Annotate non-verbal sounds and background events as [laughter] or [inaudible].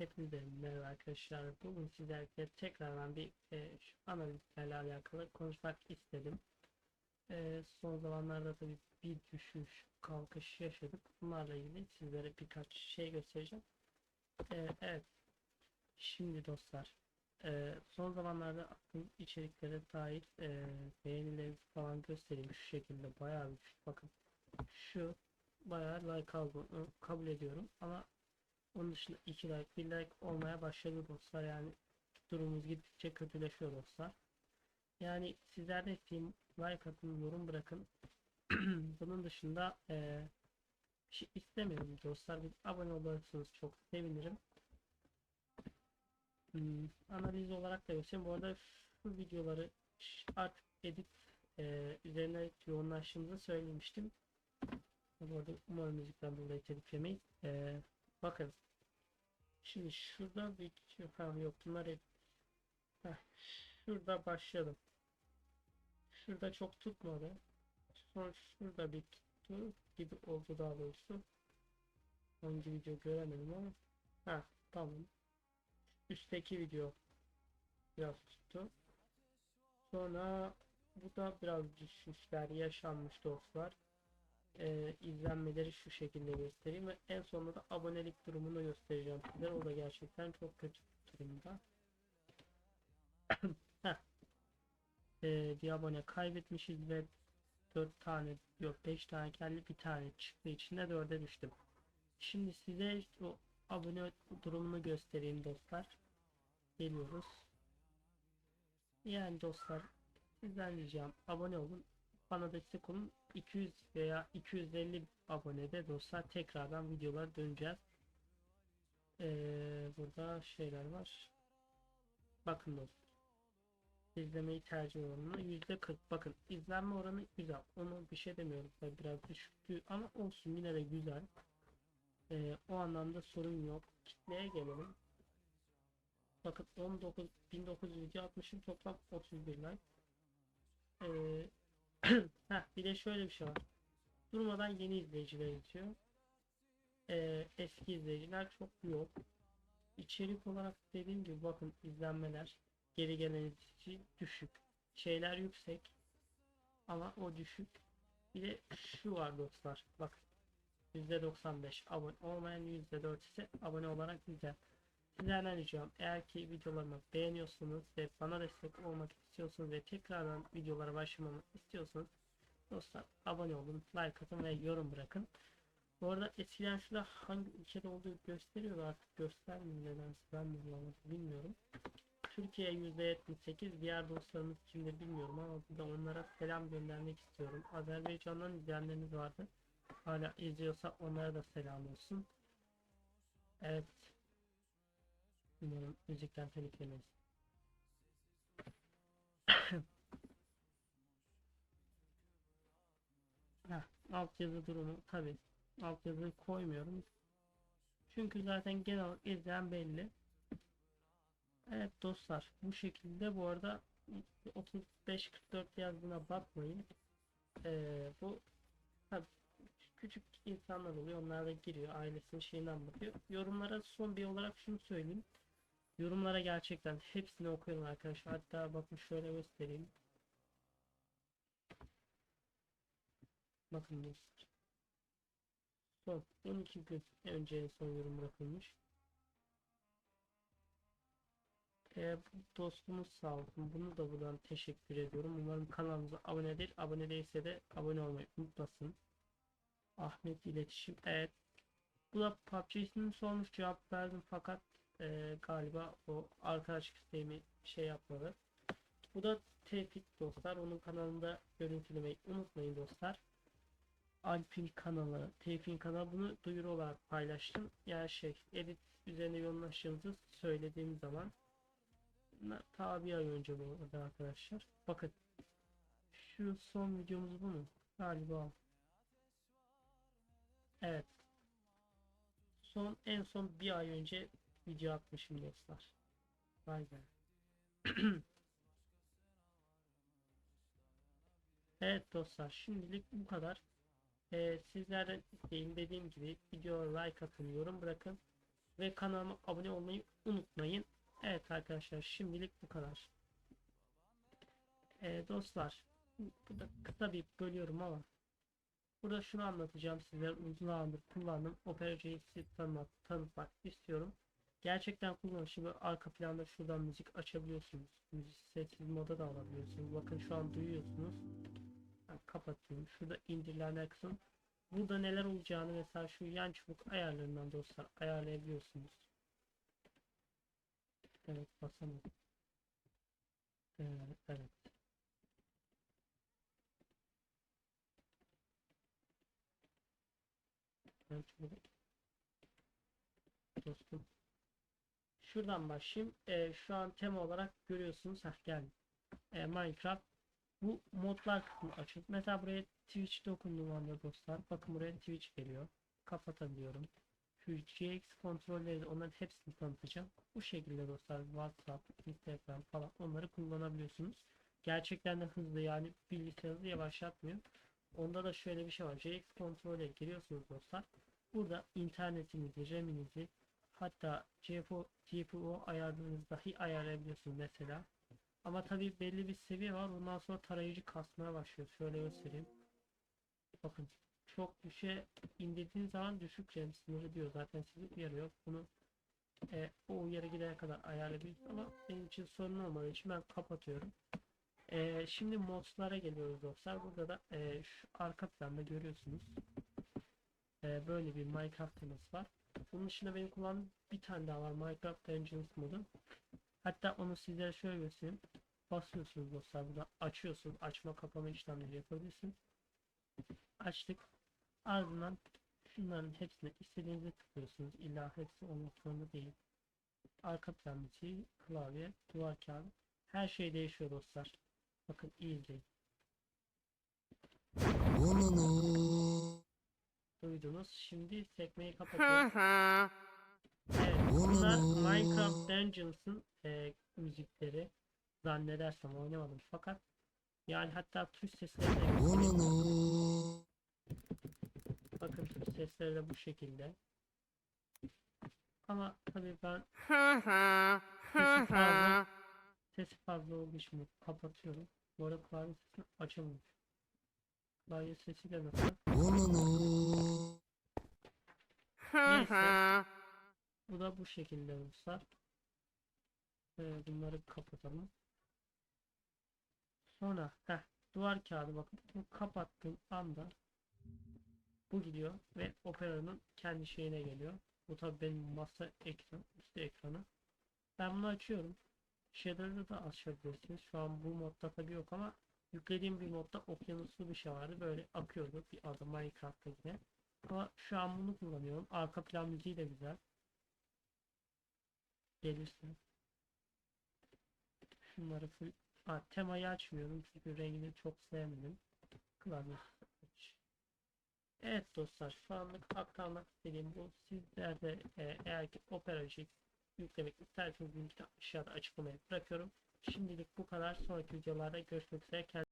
Hepinize merhaba arkadaşlar. Bugün sizlerle tekrardan bir e, şu analizlerle alakalı konuşmak istedim. E, son zamanlarda tabii bir düşüş, kalkış yaşadık. Bunlarla ilgili sizlere birkaç şey göstereceğim. E, evet. Şimdi dostlar. e, son zamanlarda attığım içeriklere dair e, beğenilerinizi falan göstereyim. Şu şekilde bayağı bir bakın. Şu bayağı like aldığını kabul ediyorum ama onun dışında 2 like 1 like olmaya başladı dostlar yani durumumuz gittikçe kötüleşiyor dostlar. Yani sizler de film like atın yorum bırakın. [clears throat] Bunun dışında eee bir şey istemiyorum dostlar. Bir abone olursanız çok sevinirim. Hmm, analiz olarak da göstereyim. Bu arada şu videoları artık edit eee, üzerine yoğunlaştığımızı söylemiştim. Bu arada umarım müzikten dolayı telif yemeyiz. Eee, bakın. Şimdi şurada bir ha, yok bunlar hep Heh, şurada başladım. Şurada çok tutmadı. Sonra şurada bir tuttu gibi oldu daha doğrusu. Hangi video göremedim ama. Ha tamam. Üstteki video biraz tuttu. Sonra bu da biraz düşüşler yaşanmış dostlar e, izlenmeleri şu şekilde göstereyim ve en sonunda da abonelik durumunu göstereceğim sizlere. O da gerçekten çok kötü durumda. [coughs] E, bir abone kaybetmişiz ve 4 tane yok 5 tane geldi bir tane çıktı içinde 4'e düştüm. Şimdi size o abone durumunu göstereyim dostlar. Geliyoruz. Yani dostlar sizden ricam abone olun destek olun. 200 veya 250 abonede dostlar tekrardan videolar döneceğiz. Ee, burada şeyler var. Bakın dostlar. İzlemeyi tercih oranı %40. Bakın izlenme oranı güzel. Onu bir şey demiyorum. Biraz düşüktü ama olsun yine de güzel. Ee, o anlamda sorun yok. Kitleye gelelim. Bakın 19 1900 video atmışım toplam 31 like. Ee, [clears throat] Heh, bir de şöyle bir şey var. Durmadan yeni izleyiciler itiyor. Ee, eski izleyiciler çok yok. İçerik olarak dediğim gibi bakın izlenmeler geri gelen izleyici düşük. Şeyler yüksek ama o düşük. Bir de şu var dostlar. Bakın %95 abone olmayan %4 ise abone olarak güzel. Ricam eğer ki videolarımı beğeniyorsanız ve bana destek olmak istiyorsanız ve tekrardan videolara başlamamı istiyorsanız dostlar abone olun, like atın ve yorum bırakın. Bu arada eskiden şurada hangi ülkede olduğu gösteriyor artık göstermiyor nedense ben de bilmiyorum. Türkiye %78 diğer dostlarımız kimdir bilmiyorum ama burada onlara selam göndermek istiyorum. Azerbaycan'dan izleyenleriniz vardı. Hala izliyorsa onlara da selam olsun. Evet Umarım müzikten telif yemeyiz. [coughs] Heh, altyazı durumu tabi altyazıyı koymuyorum. Çünkü zaten genel olarak izleyen belli. Evet dostlar bu şekilde bu arada 35-44 yazdığına bakmayın. Ee, bu tabi küçük insanlar oluyor onlar da giriyor ailesinin şeyinden bakıyor. Yorumlara son bir olarak şunu söyleyeyim. Yorumlara gerçekten hepsini okuyorum arkadaşlar. Hatta bakın şöyle göstereyim. Bakın dostlar. Son 12 gün önce son yorum bırakılmış. Bu dostumuz sağ olsun. Bunu da buradan teşekkür ediyorum. Umarım kanalımıza abone değil. Abone değilse de abone olmayı unutmasın. Ahmet iletişim. Evet. Bu da PUBG ismini sormuş. Cevap verdim fakat e, galiba o arkadaş isteğimi şey yapmadı. Bu da Tevfik dostlar. Onun kanalında görüntülemeyi unutmayın dostlar. Alp'in kanalı, Tevfik'in kanalı bunu duyuru olarak paylaştım. Yani şey, edit üzerine yoğunlaştığımızı söylediğim zaman ta bir ay önce bu arada arkadaşlar. Bakın şu son videomuz bu mu? Galiba. Evet. Son en son bir ay önce video atmışım dostlar. Vay be. [clears throat] evet dostlar şimdilik bu kadar. Ee, sizlerden isteğim dediğim gibi videoya like atın, yorum bırakın Ve kanalıma abone olmayı unutmayın. Evet arkadaşlar şimdilik bu kadar. Ee, dostlar burada kısa bir bölüyorum ama burada şunu anlatacağım size uzun zamandır kullandım. Opera tanımak, tanıtmak istiyorum. Gerçekten kullanın. Şimdi arka planda şuradan müzik açabiliyorsunuz. Müzik sessiz moda da alabiliyorsunuz. Bakın şu an duyuyorsunuz. Ben kapatıyorum. Şurada indirilenler kısım. Burada neler olacağını mesela şu yan çubuk ayarlarından dostlar ayarlayabiliyorsunuz. Evet basamadım. Ee, evet. Yan çubuk. Dostum. Şuradan başlayayım. Ee, şu an tema olarak görüyorsunuz. Heh geldi. Ee, Minecraft. Bu modlar kısmı açık. Mesela buraya Twitch dokunduğum anda dostlar. Bakın buraya Twitch geliyor. Kapatabiliyorum. Şu GX kontrolleri onların hepsini tanıtacağım. Bu şekilde dostlar WhatsApp, Instagram falan onları kullanabiliyorsunuz. Gerçekten de hızlı yani bilgisayarınızı yavaşlatmıyor. Onda da şöyle bir şey var. GX kontrole giriyorsunuz dostlar. Burada internetinizi, RAM'inizi hatta GPU, GPU ayarlarınızı dahi ayarlayabiliyorsunuz mesela. Ama tabii belli bir seviye var. Ondan sonra tarayıcı kasmaya başlıyor. Şöyle göstereyim. Bakın çok düşe indirdiğiniz zaman düşük RAM sınırı diyor. Zaten sizi uyarıyor. Bunu e, o uyarı gidene kadar ayarlayabilirsiniz ama benim için sorun olmadığı için ben kapatıyorum. E, şimdi modlara geliyoruz dostlar. Burada da e, şu arka planda görüyorsunuz. E, böyle bir Minecraft teması var. Bunun dışında benim kullandığım bir tane daha var. Minecraft Dungeons modu. Hatta onu sizlere şöyle göstereyim. Basıyorsunuz dostlar. Burada açıyorsunuz. Açma kapama işlemleri yapabilirsiniz. Açtık. Ardından şunların hepsine istediğinizi tıklıyorsunuz. İlla hepsi olmak zorunda değil. Arka plan müziği, klavye, duvar kağıdı. Her şey değişiyor dostlar. Bakın iyi izleyin. Duydunuz. Şimdi sekmeyi kapatıyorum. Evet, bunlar Minecraft Dungeons'ın e, müzikleri. Zannedersem oynamadım fakat yani hatta tuş sesleri de bakın tuş sesleri de bu şekilde. Ama tabii ben sesi fazla sesi fazla olduğu için kapatıyorum. Bu arada klavye sesini açamıyorum klavye sesi de nasıl neyse bu da bu şekilde olsa. Ee, bunları kapatalım. Sonra heh, duvar kağıdı bakın. Bunu kapattığım anda bu gidiyor ve operanın kendi şeyine geliyor. Bu tabi benim masa ekran, üstü ekranı. Ben bunu açıyorum. Shader'da da açabilirsiniz. Şu an bu modda tabi yok ama yüklediğim bir modda okyanuslu bir şey vardı. Böyle akıyordu bir adı Minecraft'ta yine. Ama şu an bunu kullanıyorum. Arka plan müziği de güzel gelirse. Şunları full... Ha, temayı açmıyorum çünkü rengini çok sevmedim. Klavye. Evet dostlar şu anlık aktarmak istediğim bu. Sizler de e, eğer ki Opera GX yüklemek isterseniz linkini aşağıda açıklamaya bırakıyorum. Şimdilik bu kadar. Sonraki videolarda görüşmek üzere. Kendinize